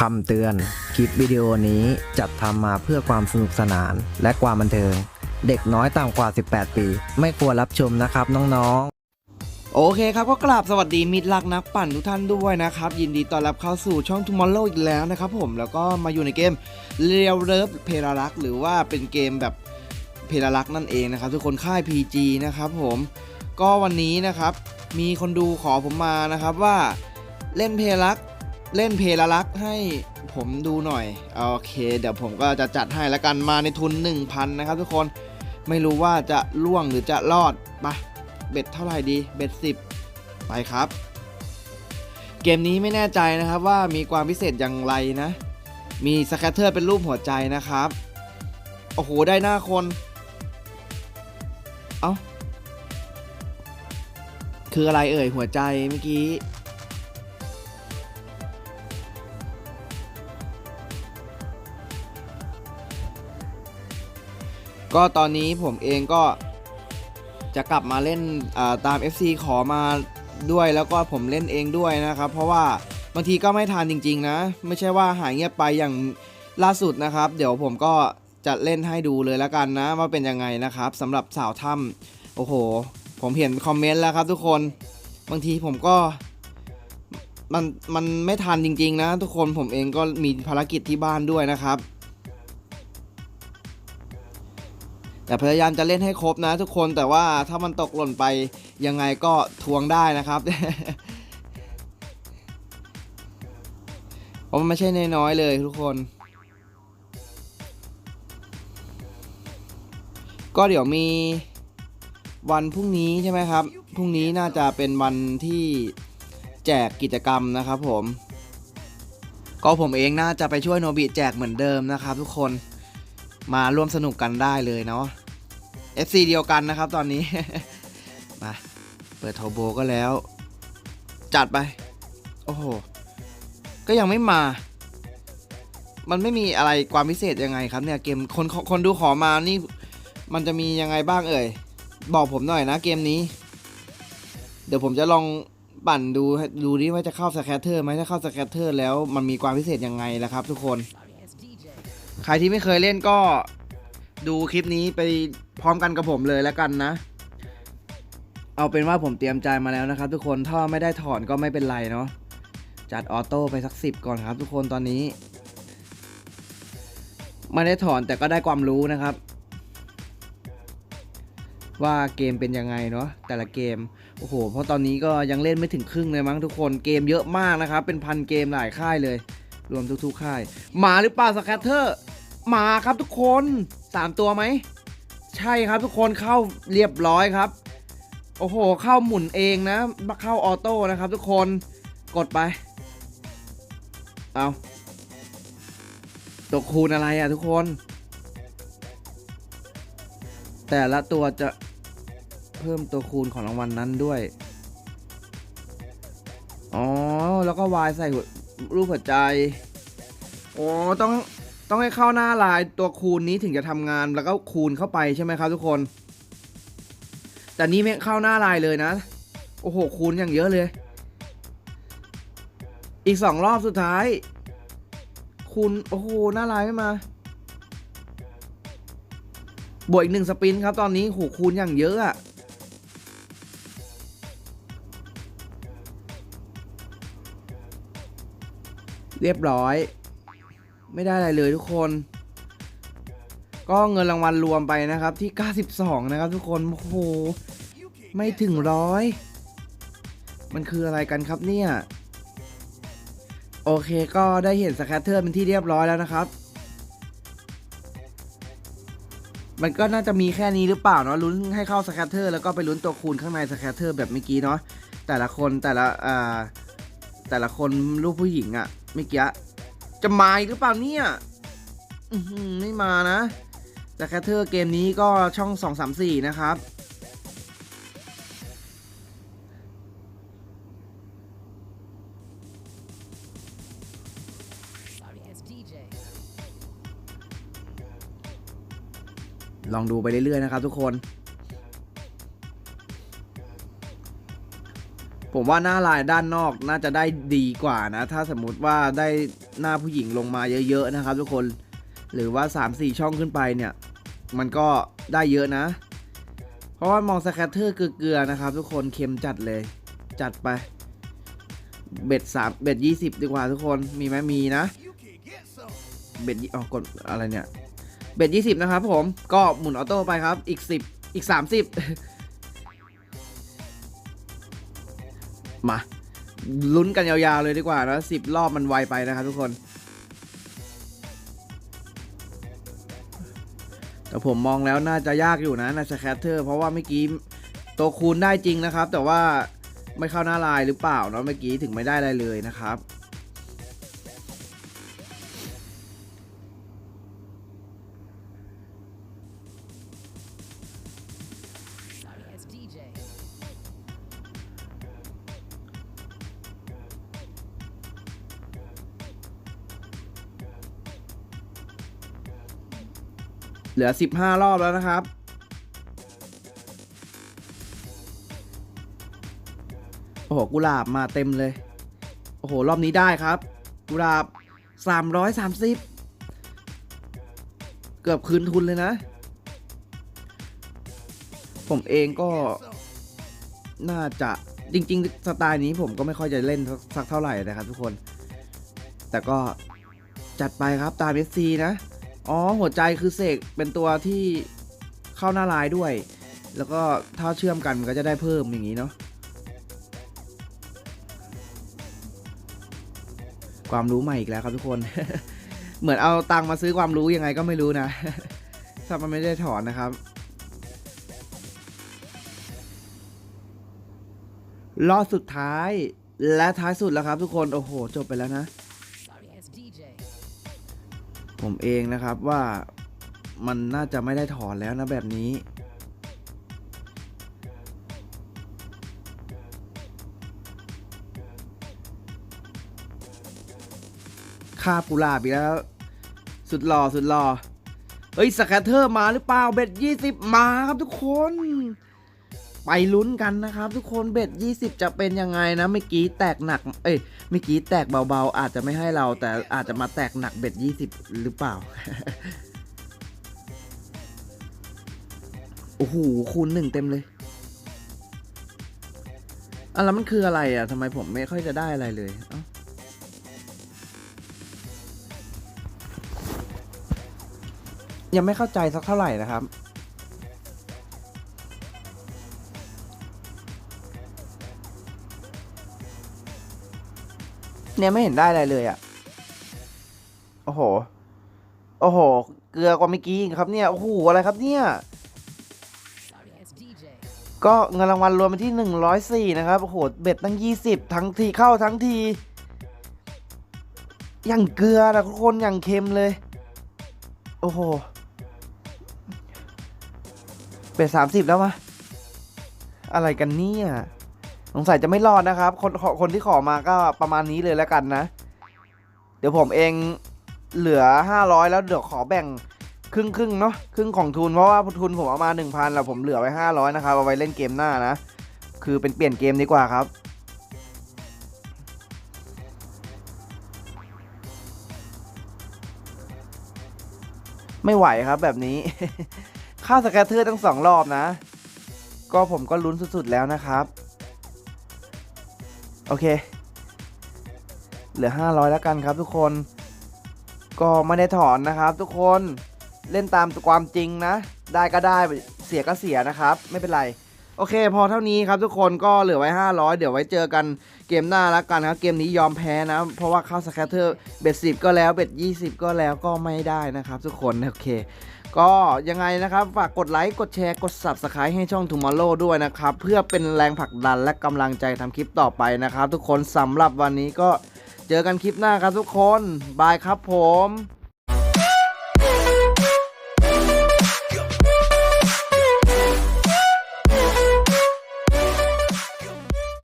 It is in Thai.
คำเตือน คลิปวิดีโอนี้จัดทำมาเพื่อความสนุกสนานและความบันเทิง เด็กน้อยต่ำกว่า 18 ปี ไม่ควรรับชมนะครับน้องๆ โอเคครับก็กราบสวัสดีมิตรรักนักปั่นทุกท่านด้วยนะครับ ยินดีต้อนรับเข้าสู่ช่อง Tomorrow อีกแล้วนะครับผมแล้วก็มาอยู่ในเกมเรียวเลิฟเพลารักหรือว่าเป็นเกมแบบ เพลารักนั่นเองนะครับ ทุกคนค่าย PG นะครับผมก็วันนี้นะครับมีคนดูขอผมมานะครับว่าเล่นเพลารักเล่นเพลารักให้ผมดูหน่อยโอเค เดี๋ยวผมก็จะจัดให้แล้วกันมาในทุน 1,000 นะครับ ทุกคนไม่รู้ว่าจะล่วงหรือจะรอดไปะเบ็ดเท่าไหร่ดีเบ็ดสิบไปครับ เกมนี้ไม่แน่ใจนะครับว่ามีความพิเศษอย่างไรนะ มีสแคตเตอร์เป็นรูปหัวใจนะครับ โอ้โห ได้หน้าคน เอา้า คืออะไรเอ่ย หัวใจเมื่อกี้ก็ตอนนี้ผมเองก็จะกลับมาเล่นาตาม FC ขอมาด้วยแล้วก็ผมเล่นเองด้วยนะครับ เพราะว่าบางทีก็ไม่ทันจริง ๆ นะ ไม่ใช่ว่าหายเงียบไปอย่างล่าสุดนะครับ เดี๋ยวผมก็ จะเล่นให้ดูเลยแล้วกันนะว่าเป็นยังไงนะครับสำหรับสาวถ้ำโอ้โห ผมเห็นคอมเมนต์แล้วครับทุกคนบางทีผมก็มันมันไม่ทันจริง ๆ นะ ทุกคนผมเองก็มีภารกิจที่บ้านด้วยนะครับ แต่พยายามจะเล่นให้ครบนะ ทุกคนแต่ว่าถ้ามันตกหล่นไปยังไงก็ทวงได้นะครับเพราะมันไม่ใช่น้อยๆเลยทุกคน ก็เดี๋ยวมีวันพรุ่งนี้ใช่ไหมครับ พรุ่งนี้น่าจะเป็นวันที่แจกกิจกรรมนะครับผม ก็ผมเองน่าจะไปช่วยโนบิแจกเหมือนเดิมนะครับ ทุกคนมาร่วมสนุกกันได้เลยเนาะ FC เดียวกันนะครับตอนนี้ มาเปิดโทโบก็แล้ว จัดไป โอ้โห ก็ยังไม่มา มันไม่มีอะไรความพิเศษยังไงครับเนี่ยเกมคนคนคนดูขอมานี่ มันจะมียังไงบ้างเอ่ย บอกผมหน่อยนะเกมนี้ เดี๋ยวผมจะลองปั่นดูดูดิว่าจะเข้าสแคตเตอร์ไหมถ้าเข้าสแคตเตอร์แล้วมันมีความพิเศษยังไงล่ะครับ ทุกคน ใครที่ไม่เคยเล่นก็ดูคลิปนี้ไปพร้อมกันกับผมเลยแล้วกันนะ เอาเป็นว่าผมเตรียมใจมาแล้วนะครับ ทุกคนถ้าไม่ได้ถอนก็ไม่เป็นไรเนาะจัดออโต้ไปสักสิบก่อนครับ ทุกคนตอนนี้ไม่ได้ถอนแต่ก็ได้ความรู้นะครับ ว่าเกมเป็นยังไงเนาะแต่ละเกมโอ้โหเพราะตอนนี้ก็ยังเล่นไม่ถึงครึ่งเลยมั้งทุกคนเกมเยอะมากนะครับ เป็นพันเกมหลายค่ายเลย รวมทุกๆค่าย มาหรือเปล่าสแคตเตอร์มาครับทุกคนสามตัวไหม ใช่ครับทุกคนเข้าเรียบร้อยครับ โอ้โห เข้าหมุนเองนะเข้าออโต้นะครับทุกคนกดไป เอาตัวคูณอะไรอะทุกคน แต่ละตัวจะ พิ่มตัวคูณของรางวัลนนั้นด้วย อ๋อ แล้วก็วายใส่หัวรูปหัวใจ อ๋อ ต้องต้องให้เข้าหน้าลายตัวคูณนี้ถึงจะทำงานแล้วก็คูณเข้าไปใช่ไหมครับทุกคน แต่นี่ไม่เข้าหน้าลายเลยนะ โอ้โห คูณอย่างเยอะเลย อีกสองรอบสุดท้าย คูณ โอ้โห หน้าลายไม่มาบวกอีกหนึ่งสปินครับ ตอนนี้โหคูณอย่างเยอะอะ เรียบร้อย ไม่ได้อะไรเลยทุกคน ก็เงินรางวัลรวมไปนะครับที่ 92 นะครับทุกคนโอ้โหไม่ถึงร้อย มันคืออะไรกันครับเนี่ย โอเคก็ได้เห็นสแคตเตอร์เป็นที่เรียบร้อยแล้วนะครับ มันก็น่าจะมีแค่นี้หรือเปล่าเนาะลุ้นให้เข้าสแคตเตอร์แล้วก็ไปลุ้นตัวคูณข้างในสแคตเตอร์แบบเมื่อกี้เนาะแต่ละคนแต่ละอ่าแต่ละคนรูปผู้หญิงอะ เมื่อกี้จะมาอีกหรือเปล่าเนี่ยไม่มานะสแคตเตอร์เกมนี้ก็ช่อง 2 3 4 นะครับ ลองดูไปเรื่อยๆนะครับทุกคน ผมว่าหน้าลายด้านนอกน่าจะได้ดีกว่านะ ถ้าสมมุติว่าได้หน้าผู้หญิงลงมาเยอะๆนะครับ ทุกคนหรือว่า 3-4 ช่องขึ้นไปเนี่ย มันก็ได้เยอะนะ เพราะว่ามองสแคตเตอร์เกลือๆนะครับ ทุกคนเค็มจัดเลย จัดไป เบ็ดสามเบ็ดยี่สิบดีกว่าทุกคนมีไหมมีนะ เบ็ดอ๋อกดอะไรเนี่ย เบ็ดยี่สิบนะครับผมก็หมุนออโต้ไปครับอีกสิบอีกสามสิบ มาลุ้นกันยาวๆเลยดีกว่านะสิบรอบมันไวไปนะครับทุกคน แต่ผมมองแล้วน่าจะยากอยู่นะนาชแคทเตอร์เพราะว่าเมื่อกี้ตัวคูณได้จริงนะครับ แต่ว่าไม่เข้าหน้าลายหรือเปล่าเนาะเมื่อกี้ถึงไม่ได้อะไรเลยนะครับ เหลือ 15 รอบแล้วนะครับ โอ้โหกุหลาบมาเต็มเลย โอ้โห รอบนี้ได้ครับ กุหลาบ 330 เกือบคืนทุนเลยนะ ผมเองก็น่าจะจริง ๆ สไตล์นี้ผมก็ไม่ค่อยจะเล่นสักเท่าไหร่นะครับทุกคน แต่ก็จัดไปครับตาม SC นะ อ๋อหัวใจคือเสกเป็นตัวที่เข้าหน้าลายด้วย แล้วก็ถ้าเชื่อมกันมันก็จะได้เพิ่มอย่างนี้เนาะความรู้ใหม่อีกแล้วครับทุกคน เหมือนเอาตังค์มาซื้อความรู้ยังไงก็ไม่รู้นะ ถ้ามันไม่ได้ถอนนะครับ รอบสุดท้ายและท้ายสุดแล้วครับทุกคน โอ้โห จบไปแล้วนะ ผมเองนะครับว่ามันน่าจะไม่ได้ถอนแล้วนะแบบนี้ คาบกุหลาบอีกแล้ว สุดหล่อสุดหล่อเฮ้ยสแคตเตอร์มาหรือเปล่าเบ็ดยี่สิบมาครับทุกคน ไปลุ้นกันนะครับ ทุกคนเบ็ดยี่สิบจะเป็นยังไงนะเมื่อกี้แตกหนัก เอ้ยเมื่อกี้แตกเบาๆ อาจจะไม่ให้เรา แต่อาจจะมาแตกหนักเบ็ดยี่สิบหรือเปล่า โอ้โหคูณหนึ่งเต็มเลยอะแล้วมันคืออะไรอะทำไมผมไม่ค่อยจะได้อะไรเลยเอ้ายังไม่เข้าใจสักเท่าไหร่นะครับ นี่ยไม่เห็นได้อะไรเลยอะ โอ้โห โอ้โห เกลือกว่าเมื่อกี้อีกครับเนี่ย โอ้โห อะไรครับเนี่ย ก็เงินรางวัลรวมไปที่ 104 นะครับ โอ้โห เบ็ดตั้ง 20 ทั้งทีเข้าทั้งที อย่างเกลือนะทุกคนอย่างเค็มเลย โอ้โห เบ็ด 30 แล้วมะอะไรกันเนี่ย สงสัยจะไม่รอดนะครับ คนคนที่ขอมาก็ประมาณนี้เลยแล้วกันนะ เดี๋ยวผมเองเหลือ 500 แล้วเดี๋ยวขอแบ่งครึ่งครึ่งๆเนาะครึ่งของทุนเพราะว่าทุนผมเอามา 1,000แล้วผมเหลือไว้ 500 นะครับเอาไว้เล่นเกมหน้านะ คือเป็นเปลี่ยนเกมดีกว่าครับ ไม่ไหวครับแบบนี้ ค่าสแกตเตอร์ทั้งสองรอบนะ ก็ผมก็ลุ้นสุดๆแล้วนะครับ โอเค เหลือ 500 แล้วกันครับทุกคน ก็ไม่ได้ถอนนะครับทุกคน เล่นตามความจริงนะ ได้ก็ได้ เสียก็เสียนะครับ ไม่เป็นไร โอเค พอเท่านี้ครับทุกคนก็เหลือไว้ 500 เดี๋ยวไว้เจอกันเกมหน้าแล้วกันครับ เกมนี้ยอมแพ้นะ เพราะว่าเข้าสแคตเตอร์เบ็ดสิก็แล้ว เบ็ด20 ก็แล้วก็ไม่ได้นะครับทุกคน โอเค ก็ยังไงนะครับ ฝากกดไลค์กดแชร์กด Subscribe ให้ช่อง Tomorrow ด้วยนะครับ เพื่อเป็นแรงผลักดันและกำลังใจทำคลิปต่อไปนะครับ ทุกคนสำหรับวันนี้ก็เจอกันคลิปหน้าครับทุกคน บายครับผม